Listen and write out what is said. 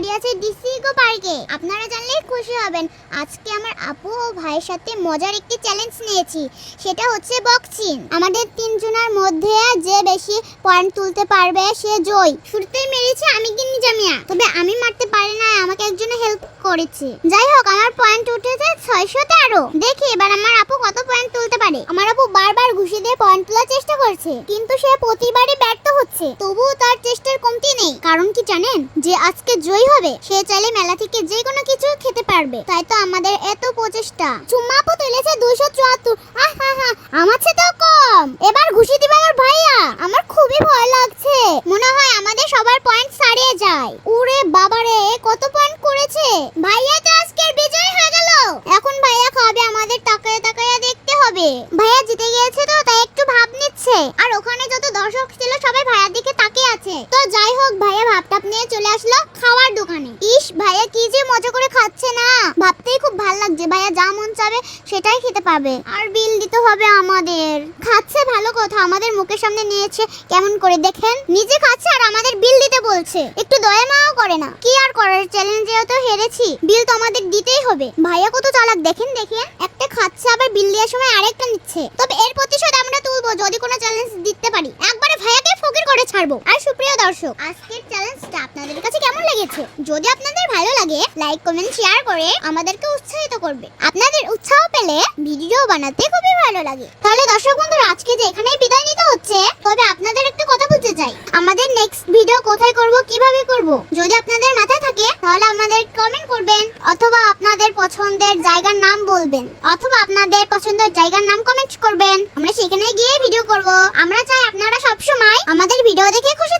দাঁড়িয়ে আছি DC eco পার্কে আপনারা জানলেই খুশি হবেন। আজকে আমার আপু ও ভাইয়ের সাথে মজার একটি চ্যালেঞ্জ নিয়েছি। সেটা হচ্ছে বক্সিং আমাদের তিনজনের মধ্যে যে বেশি পয়েন্ট তুলতে পারবে সে জয়। শুরুতেই মেরেছি আমি কি নিজামিয়া তবে আমি মারতে পারি না আমাকে একজন হেল্প করেছে। যাই হোক, আমার পয়েন্ট উঠেছে ছয়শো তেরো। দেখি, এবার আমার আপু কত পয়েন্ট তুলতে পারে আমার আপু বারবার ঘুষি দিয়ে পয়েন্ট তোলার করছে কিন্তু সে প্রতিবারই ব্যর্থ হচ্ছে। তবুও তার চেষ্টার কমতি নেই। কারণ কি জানেন? যে আজকে জয়ী হবে, সে চাইলে মেলা থেকে যে কোনো কিছু খেতে পারবে। তাই তো আমাদের এত প্রচেষ্টা। চুম্মা আপু তুলেছে দুশো চুয়াত্তর। আমার চেয়েও কম। এবার ঘুষি দিবে আমার ভাইয়া। আমার খুবই ভয় লাগছে। মনে হয় আমাদের সবার পয়েন্ট ছাড়িয়ে যায়। ওরে বাবারে, কত পয়েন্ট করেছে? ভাইয়া তো আজকের বিজয় হয়ে গেল এখন ভাইয়া খাবে আমাদের তাকায় তাকায় দেখতে হবে ভাইয়া জিতে গিয়েছে তো, তাই একটু ভাব নিচ্ছে। আর ওখানে যত দর্শক ছিল, সবাই ভাইয়ার দিকে আছে। তো যাই হোক, ভাইয়া ভাবটাপ নিয়ে চলে আসলো খাওয়ার দোকানে। ইস, ভাইয়া কি যে মজা করে খাচ্ছে না। ভাবতেই খুব ভালো লাগছে। ভাইয়া যা মন চাবে সেটাই খেতে পাবে। আর বিল দিতে হবে আমাদের। খাচ্ছে ভালো কথা, আমাদের মুখের সামনে নিয়েছে কেমন করে দেখেন। নিজে খাচ্ছে আর আমাদের বিল দিতে বলছে। একটু দয়া মাও করে না। কি আর করার, চ্যালেঞ্জেও তো হেরেছি। বিল তো আমাদের দিতেই হবে। ভাইয়া কত চালাক, দেখেন দেখেন। একটা খাচ্ছে আবার বিল দেওয়ার সময় আরেকটা নিচ্ছে। তবে এর প্রতিশোধ আমরা তুলবো যদি কোনো চ্যালেঞ্জ দিতে পারি। একবারে ফকির করে ছাড়বো। আর সুপ্রিয় দর্শক, আজকের চ্যালেঞ্জটা আপনাদের কাছে কেমন লেগেছে? যদি আপনাদের ভালো লাগে লাইক কমেন্ট শেয়ার করে আমাদেরকে উৎসাহিত করবে। আপনাদের উৎসাহ পেলে ভিডিও বানাতে খুবই ভালো লাগে। তাহলে দর্শক বন্ধুরা, আজকে যে এখানেই বিদায় নিতে হচ্ছে, তবে আপনাদের একটা কথা বলতে চাই। আমাদের নেক্সট ভিডিও কোথায় করব, কীভাবে করব? যদি আপনাদের মাথায় থাকে, তাহলে আমাদের কমেন্ট করবেন, অথবা আপনাদের পছন্দের জায়গার নাম বলবেন, অথবা আপনাদের পছন্দের জায়গার নাম কমেন্ট করবেন। আমরা সেখানে গিয়ে করব। আমরা চাই আপনারা সবসময় আমাদের ভিডিও দেখে খুশি